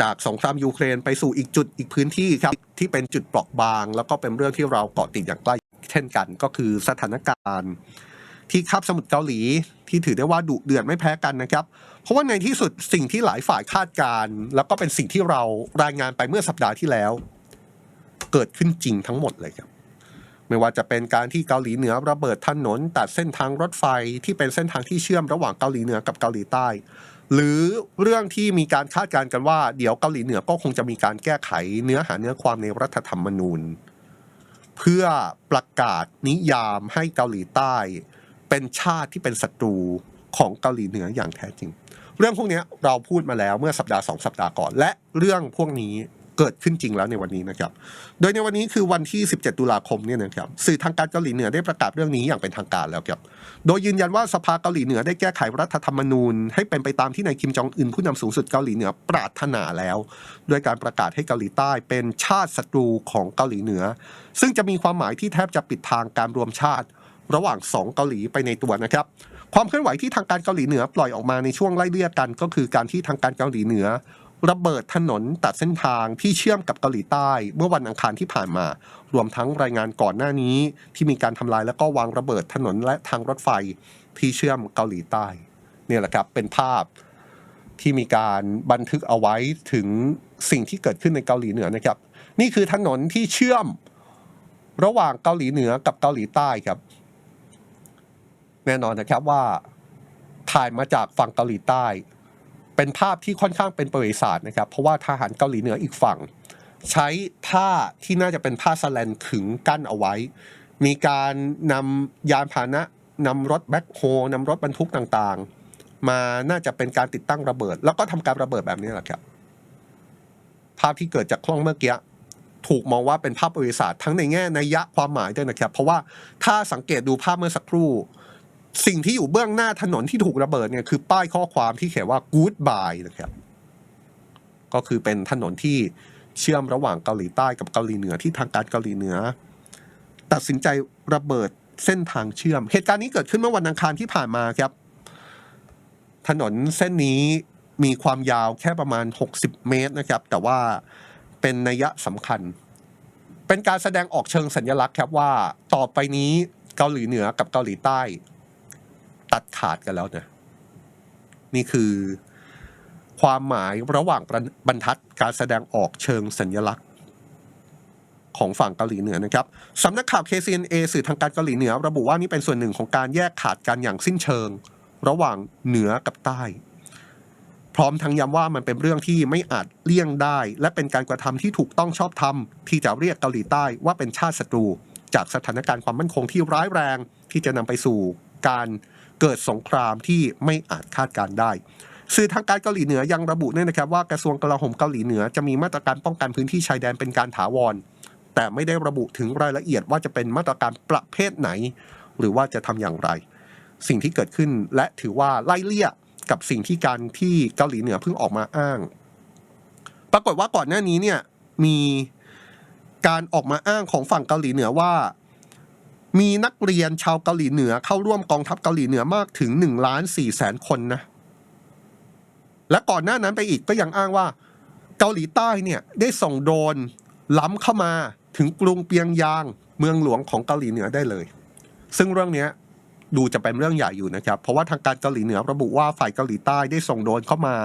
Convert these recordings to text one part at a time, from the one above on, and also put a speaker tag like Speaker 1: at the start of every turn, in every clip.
Speaker 1: จากสงครามยูเครนไปสู่อีกจุดอีกพื้นที่ครับที่เป็นจุดเปราะบาง แล้วก็เป็นเรื่องที่เราเกาะติดอย่างใกล้เช่นกัน ก็คือสถานการณ์ ที่คาบสมุทรเกาหลีที่ถือได้ว่าดุเดือดไม่แพ้กันนะครับ เพราะว่าในที่สุดสิ่งที่หลายฝ่ายคาดการณ์แล้วก็เป็นสิ่งที่เรารายงานไปเมื่อสัปดาห์ที่แล้ว เกิดขึ้นจริงทั้งหมดเลยครับไม่ว่าจะเป็นการที่เกาหลีเหนือระเบิดถนนตัดเส้นทางรถไฟที่เป็นเส้นทางที่เชื่อมระหว่างเกาหลีเหนือกับเกาหลีใต้ หรือเรื่องที่มีการคาดการณ์กันว่า เดี๋ยวเกาหลีเหนือก็คงจะมีการแก้ไขเนื้อหาเนื้อความในรัฐธรรมนูญ เพื่อประกาศนิยามให้เกาหลีใต้ เป็นชาติที่เป็นศัตรูของเกาหลีเหนืออย่างแท้จริง เรื่องพวกนี้เราพูดมาแล้วเมื่อสัปดาห์สองสัปดาห์ก่อน และเรื่องพวกนี้ เกิดขึ้นจริงแล้วในวันนี้นะครับ โดยในวันนี้คือวันที่ 17 ตุลาคมเนี่ยนะครับสื่อทางการเกาหลีเหนือได้ประกาศเรื่องนี้อย่างเป็นทางการแล้วครับ โดยยืนยันว่าสภาเกาหลีเหนือได้แก้ไขรัฐธรรมนูญ ให้เป็นไปตามที่นายคิมจองอึนผู้นำสูงสุดเกาหลีเหนือปรารถนาแล้วด้วยการประกาศให้เกาหลีใต้เป็นชาติศัตรูของเกาหลีเหนือ ซึ่งจะมีความหมายที่แทบจะปิดทางการรวมชาติ ระหว่างสองเกาหลีไปในตัวนะครับความเคลื่อนไหวที่ทางการเกาหลีเหนือปล่อยออกมาในช่วงไล่เลี่ยกันก็คือการที่ทางการเกาหลีเหนือ ระเบิดถนนตัดเส้นทางที่เชื่อมกับเกาหลีใต้ เมื่อวันอังคารที่ผ่านมา รวมทั้งรายงานก่อนหน้านี้ ที่มีการทำลายและก็วางระเบิดถนนและทางรถไฟที่เชื่อมเกาหลีใต้เนี่ยแหละครับเป็นภาพที่มีการบันทึกเอาไว้ถึงสิ่งที่เกิดขึ้นในเกาหลีเหนือนะครับ นี่คือถนนที่เชื่อมระหว่างเกาหลีเหนือกับเกาหลีใต้ครับ แน่นอนนะครับว่าถ่ายมาจากฝั่งเกาหลีใต้ เป็นภาพที่ค่อนข้างเป็นประวัติศาสตร์นะครับ เพราะว่าทหารเกาหลีเหนืออีกฝั่ง ใช้ผ้าที่น่าจะเป็นผ้าสแลนขึงกั้นเอาไว้ มีการนำยานพาหนะนำรถแบ็คโฮนำรถบรรทุกต่างๆ มาน่าจะเป็นการติดตั้งระเบิด แล้วก็ทำการระเบิดแบบนี้แหละครับ ภาพที่เกิดจากกล้องเมื่อกี้ถูกมองว่าเป็นภาพประวัติศาสตร์ทั้งในแง่นัยยะความหมายด้วยนะครับ เพราะว่าถ้าสังเกตดูภาพเมื่อสักครู่ สิ่งที่อยู่เบื้องหน้าถนนที่ถูกระเบิดเนี่ยคือป้ายข้อความที่เขียนว่า goodbye นะครับ ก็คือเป็นถนนที่เชื่อมระหว่างเกาหลีใต้กับเกาหลีเหนือที่ทางการเกาหลีเหนือ ตัดสินใจระเบิดเส้นทางเชื่อม เหตุการณ์นี้เกิดขึ้นเมื่อวันอังคารที่ผ่านมาครับ ถนนเส้นนี้มีความยาวแค่ประมาณ 60 เมตรนะครับ แต่ว่าเป็นนัยสำคัญ เป็นการแสดงออกเชิงสัญลักษณ์ครับว่าต่อไปนี้เกาหลีเหนือกับเกาหลีใต้ ตัดขาดกันแล้วนะนี่คือความหมายระหว่างบรรทัดการแสดงออกเชิงสัญลักษณ์ ของฝั่งเกาหลีเหนือนะครับสำนักข่าว KCNA สื่อทางการเกาหลีเหนือ ระบุว่านี่เป็นส่วนหนึ่งของการแยกขาดกันอย่างสิ้นเชิง ระหว่างเหนือกับใต้ พร้อมทั้งย้ำว่ามันเป็นเรื่องที่ไม่อาจเลี่ยงได้ และเป็นการกระทำที่ถูกต้องชอบธรรมที่จะเรียกเกาหลีใต้ว่าเป็นชาติศัตรู จากสถานการณ์ความมั่นคงที่ร้ายแรง ที่จะนำไปสู่การ เกิดสงครามที่ไม่อาจคาดการได้สื่อทางการเกาหลีเหนือยังระบุด้วยนะครับว่ากระทรวงกลาโหมเกาหลีเหนือจะมีมาตรการป้องกันพื้นที่ชายแดนเป็นการถาวร แต่ไม่ได้ระบุถึงรายละเอียดว่าจะเป็นมาตรการประเภทไหน หรือว่าจะทำอย่างไร สิ่งที่เกิดขึ้นและถือว่าไล่เลี่ยกับสิ่งที่การที่เกาหลีเหนือเพิ่งออกมาอ้าง ปรากฏว่าก่อนหน้านี้เนี่ยมีการออกมาอ้างของฝั่งเกาหลีเหนือว่า มีนักเรียนชาวเกาหลีเหนือเข้าร่วมกองทัพเกาหลีเหนือมากถึง1ล้าน4แสนคนนะ และก่อนหน้านั้นไปอีกก็ยังอ้างว่า เกาหลีใต้เนี่ยได้ส่งโดรนล้ำเข้ามาถึงกรุงเปียงยาง เมืองหลวงของเกาหลีเหนือได้เลย ซึ่งเรื่องนี้ ดูจะเป็นเรื่องใหญ่อยู่นะครับ เพราะว่าทางการเกาหลีเหนือระบุว่าฝ่ายเกาหลีใต้ได้ส่งโดรนเข้ามา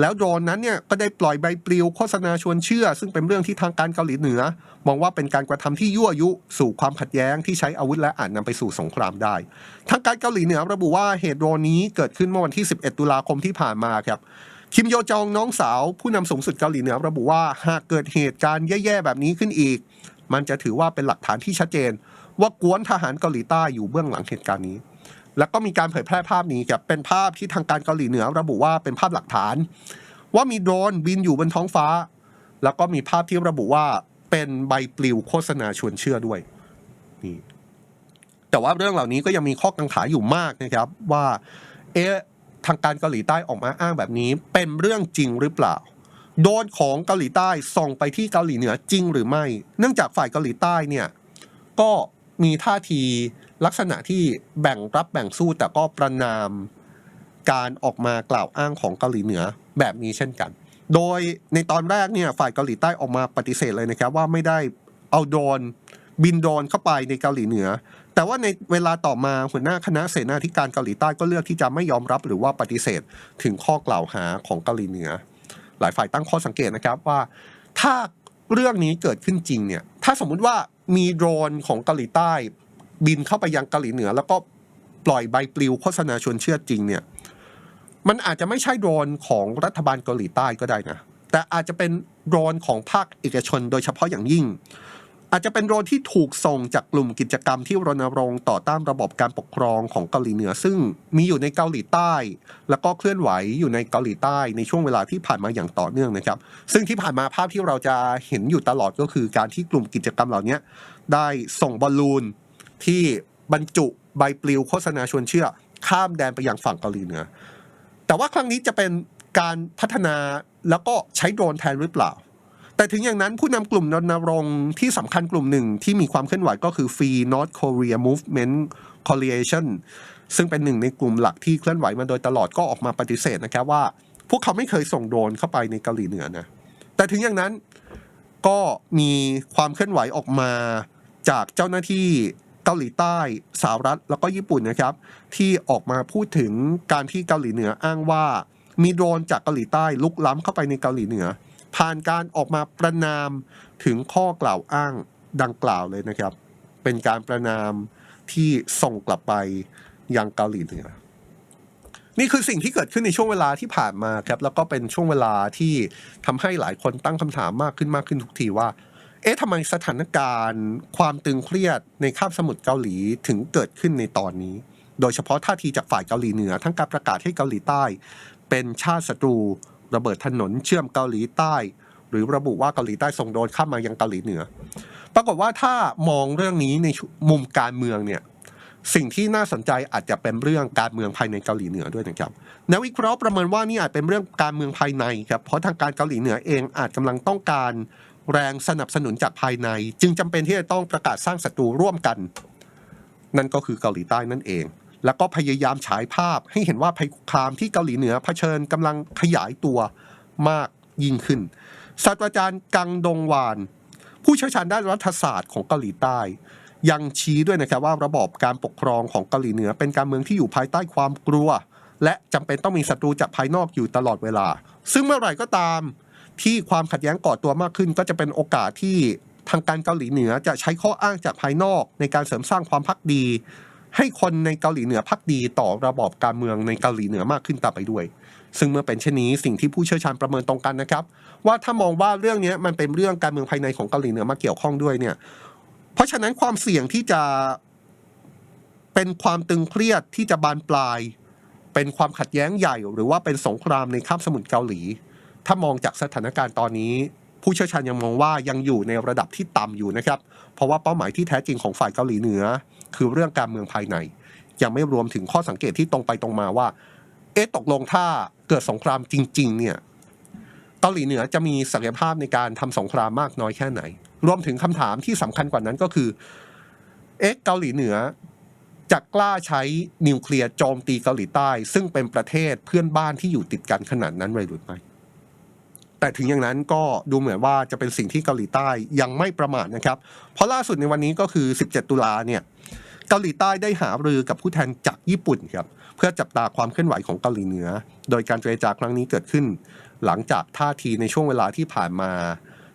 Speaker 1: แล้วโดรนนั้นเนี่ยก็ได้ปล่อยใบปลิวโฆษณาชวนเชื่อ ซึ่งเป็นเรื่องที่ทางการเกาหลีเหนือ มองว่าเป็นการกระทำที่ยั่วยุ สู่ความขัดแย้งที่ใช้อาวุธและอาจนำไปสู่สงครามได้ ทางการเกาหลีเหนือระบุว่าเหตุโดรนนี้เกิดขึ้นเมื่อวันที่ 11 ตุลาคมที่ผ่านมาครับคิมโยจองน้องสาว ผู้นำสูงสุดเกาหลีเหนือระบุว่าหากเกิดเหตุการณ์แย่ๆแบบนี้ขึ้นอีก มันจะถือว่าเป็นหลักฐานที่ชัดเจน ว่ากวนทหารเกาหลีใต้อยู่เบื้องหลังเหตุการณ์นี้ แล้วก็มีการเผยแพร่ภาพนี้ครับเป็นภาพที่ทางการเกาหลีเหนือ ระบุว่าเป็นภาพหลักฐาน ว่ามีโดรนบินอยู่บนท้องฟ้า แล้วก็มีภาพที่ระบุว่าเป็นใบปลิวโฆษณาชวนเชื่อด้วยนี่แต่ว่าเรื่องเหล่านี้ก็ยังมีข้อกังขาอยู่มากนะครับว่าเอ๊ะทางการเกาหลีใต้ออกมาอ้างแบบนี้ เป็นเรื่องจริงหรือเปล่า โดนของเกาหลีใต้ส่งไปที่เกาหลีเหนือจริงหรือไม่ เนื่องจากฝ่ายเกาหลีใต้เนี่ยก็ มีท่าทีลักษณะที่แบ่งรับแบ่งสู้แต่ก็ประนามการออกมากล่าวอ้างของเกาหลีเหนือแบบนี้เช่นกัน โดยในตอนแรกเนี่ยฝ่ายเกาหลีใต้ออกมาปฏิเสธเลยนะครับว่าไม่ได้เอาโดนบินโดนเข้าไปในเกาหลีเหนือ แต่ว่าในเวลาต่อมาหัวหน้าคณะเสนาธิการเกาหลีใต้ก็เลือกที่จะไม่ยอมรับหรือว่าปฏิเสธถึงข้อกล่าวหาของเกาหลีเหนือ หลายฝ่ายตั้งข้อสังเกตนะครับว่า ถ้าเรื่องนี้เกิดขึ้นจริงเนี่ย ถ้าสมมุติว่า มีโดรนของเกาหลีใต้ บินเข้าไปยังเกาหลีเหนือ แล้วก็ปล่อยใบปลิวโฆษณาชวนเชื่อจริงเนี่ย มันอาจจะไม่ใช่โดรนของรัฐบาลเกาหลีใต้ก็ได้นะ แต่อาจจะเป็นโดรนของภาคเอกชนโดยเฉพาะอย่างยิ่ง อาจจะเป็นโดรนที่ถูกส่งจากกลุ่มกิจกรรมที่รณรงค์ต่อต้านระบบการปกครองของเกาหลีเหนือ ซึ่งมีอยู่ในเกาหลีใต้ แล้วก็เคลื่อนไหวอยู่ในเกาหลีใต้ในช่วงเวลาที่ผ่านมาอย่างต่อเนื่องนะครับ ซึ่งที่ผ่านมาภาพที่เราจะเห็นอยู่ตลอดก็คือการที่กลุ่มกิจกรรมเหล่านี้ได้ส่งบอลลูนที่บรรจุใบปลิวโฆษณาชวนเชื่อ ข้ามแดนไปยังฝั่งเกาหลีเหนือ แต่ว่าครั้งนี้จะเป็นการพัฒนาแล้วก็ใช้โดรนแทนหรือเปล่า แต่ถึงอย่างนั้นผู้นำกลุ่มรณรงค์ที่สำคัญกลุ่มหนึ่งที่มีความเคลื่อนไหวก็คือ Free North Korea Movement Coalition ซึ่งเป็นหนึ่งในกลุ่มหลักที่เคลื่อนไหวมาโดยตลอดก็ออกมาปฏิเสธนะครับว่า พวกเขาไม่เคยส่งโดรนเข้าไปในเกาหลีเหนือนะแต่ถึงอย่างนั้นก็มีความเคลื่อนไหวออกมาจากเจ้าหน้าที่เกาหลีใต้สหรัฐแล้วก็ญี่ปุ่นนะครับ ที่ออกมาพูดถึงการที่เกาหลีเหนืออ้างว่า มีโดรนจากเกาหลีใต้ลุกล้ำเข้าไปในเกาหลีเหนือ ผ่านการออกมาประนามถึงข้อกล่าวอ้างดังกล่าวเลยนะครับ เป็นการประนามที่ส่งกลับไปยังเกาหลีเหนือนี่คือสิ่งที่เกิดขึ้นในช่วงเวลาที่ผ่านมาครับ แล้วก็เป็นช่วงเวลาที่ทำให้หลายคนตั้งคำถามมากขึ้นมากขึ้นทุกทีว่า เอ๊ะทำไมสถานการณ์ ความตึงเครียดในคาบสมุทรเกาหลีถึงเกิดขึ้นในตอนนี้ โดยเฉพาะท่าทีจากฝ่ายเกาหลีเหนือ ทั้งการประกาศให้เกาหลีใต้ เป็นชาติศัตรู ระเบิดถนนเชื่อมเกาหลีใต้ หรือระบุว่าเกาหลีใต้ส่งโดรนข้ามมายังเกาหลีเหนือ ปรากฏว่าถ้ามองเรื่องนี้ในมุมการเมืองเนี่ยสิ่งที่น่าสนใจอาจจะเป็นเรื่องการเมืองภายในเกาหลีเหนือด้วยนะครับนักวิเคราะห์ประเมินว่านี่อาจเป็นเรื่องการเมืองภายในครับเพราะทางการเกาหลีเหนือเองอาจกำลังต้องการแรงสนับสนุนจากภายใน จึงจำเป็นที่จะต้องประกาศสร้างศัตรูร่วมกัน นั่นก็คือเกาหลีใต้นั่นเอง แล้วก็พยายามฉายภาพให้เห็นว่าภัยคุกคามที่เกาหลีเหนือเผชิญกำลังขยายตัวมากยิ่งขึ้น ศาสตราจารย์กังดงวาน ผู้เชี่ยวชาญด้านรัฐศาสตร์ของเกาหลีใต้ ยังชี้ด้วยนะครับว่าระบอบการปกครองของเกาหลีเหนือ เป็นการเมืองที่อยู่ภายใต้ความกลัว และจำเป็นต้องมีศัตรูจากภายนอกอยู่ตลอดเวลา ซึ่งเมื่อไหร่ก็ตามที่ความขัดแย้งก่อตัวมากขึ้น ก็จะเป็นโอกาสที่ทางการเกาหลีเหนือจะใช้ข้ออ้างจากภายนอก ในการเสริมสร้างความพักดี ให้คนในเกาหลีเหนือพักดีต่อระบอบการเมืองในเกาหลีเหนือมากขึ้นตามไปด้วย ซึ่งเมื่อเป็นเช่นนี้สิ่งที่ผู้เชี่ยวชาญประเมินตรงกันนะครับ ว่าถ้ามองว่าเรื่องนี้มันเป็นเรื่องการเมืองภายในของเกาหลีเหนือมาเกี่ยวข้องด้วยเนี่ย เพราะฉะนั้นความเสี่ยงที่จะเป็นความตึงเครียดที่จะบานปลาย เป็นความขัดแย้งใหญ่ หรือว่าเป็นสงครามในคาบสมุทรเกาหลี ถ้ามองจากสถานการณ์ตอนนี้ ผู้เชี่ยวชาญยังมองว่ายังอยู่ในระดับที่ต่ำอยู่นะครับ เพราะว่าเป้าหมายที่แท้จริงของฝ่ายเกาหลีเหนือ คือเรื่องการเมืองภายใน ยังไม่รวมถึงข้อสังเกตที่ตรงไปตรงมาว่า เอ๊ะตกลงถ้าเกิดสงครามจริง ๆ เนี่ยเกาหลีเหนือจะมีศักยภาพในการทำสงครามมากน้อยแค่ไหน รวมถึงคำถามที่สำคัญกว่านั้นก็คือ เอ๊ะเกาหลีเหนือจะกล้าใช้นิวเคลียร์โจมตีเกาหลีใต้ ซึ่งเป็นประเทศเพื่อนบ้านที่อยู่ติดกันขนาดนั้นเลยหรือไม่แต่ถึงอย่างนั้นก็ดูเหมือนว่าจะเป็นสิ่งที่เกาหลีใต้ยังไม่ประมาทนะครับ เพราะล่าสุดในวันนี้ก็คือ 17 ตุลาเนี่ย เกาหลีใต้ได้หารือกับผู้แทนจากญี่ปุ่นครับเพื่อจับตาความเคลื่อนไหวของเกาหลีเหนือ โดยการเจรจาครั้งนี้เกิดขึ้น หลังจากท่าทีในช่วงเวลาที่ผ่านมา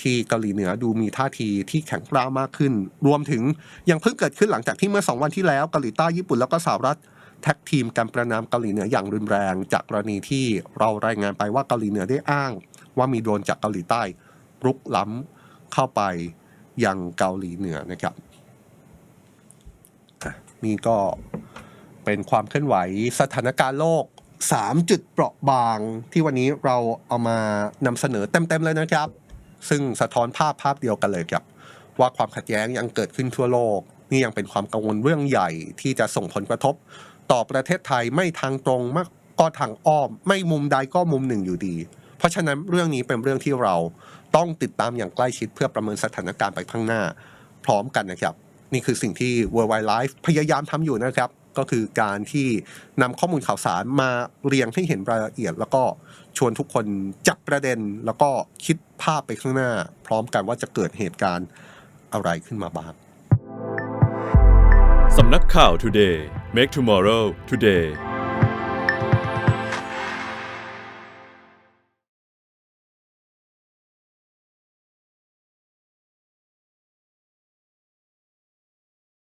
Speaker 1: ที่เกาหลีเหนือดูมีท่าทีที่แข็งกร้าวมากขึ้น รวมถึงยังเพิ่งเกิดขึ้นหลังจากที่เมื่อสองวันที่แล้วเกาหลีใต้ญี่ปุ่นแล้วก็สหรัฐแท็กทีมการประนามเกาหลีเหนืออย่างรุนแรง จากกรณีที่เรารายงานไปว่าเกาหลีเหนือได้อ้าง ว่ามีโดรนจากเกาหลีใต้รุกล้ำเข้าไปยังเกาหลีเหนือนะครับ นี่ก็เป็นความเคลื่อนไหวสถานการณ์โลก 3 จุดเปราะบางที่วันนี้เราเอามานำเสนอเต็มๆเลยนะครับ ซึ่งสะท้อนภาพภาพเดียวกันเลยครับ ว่าความขัดแย้งยังเกิดขึ้นทั่วโลก นี่ยังเป็นความกังวลเรื่องใหญ่ที่จะส่งผลกระทบ ต่อประเทศไทยไม่ทางตรงมากก็ทางอ้อม ไม่มุมใดก็มุมหนึ่งอยู่ดี เพราะฉะนั้นเรื่องนี้เป็นเรื่องที่เราต้องติดตามอย่างใกล้ชิดเพื่อประเมินสถานการณ์ไปข้างหน้า พร้อมกันนะครับ นี่คือสิ่งที่ World Wide Life พยายามทำอยู่นะครับ ก็คือการที่นำข้อมูลข่าวสารมาเรียงให้เห็นรายละเอียด แล้วก็ชวนทุกคนจับประเด็นแล้วก็คิดภาพไปข้างหน้า พร้อมกันว่าจะเกิดเหตุการณ์อะไรขึ้นมาบ้าง
Speaker 2: สำนักข่าว Today Make Tomorrow Today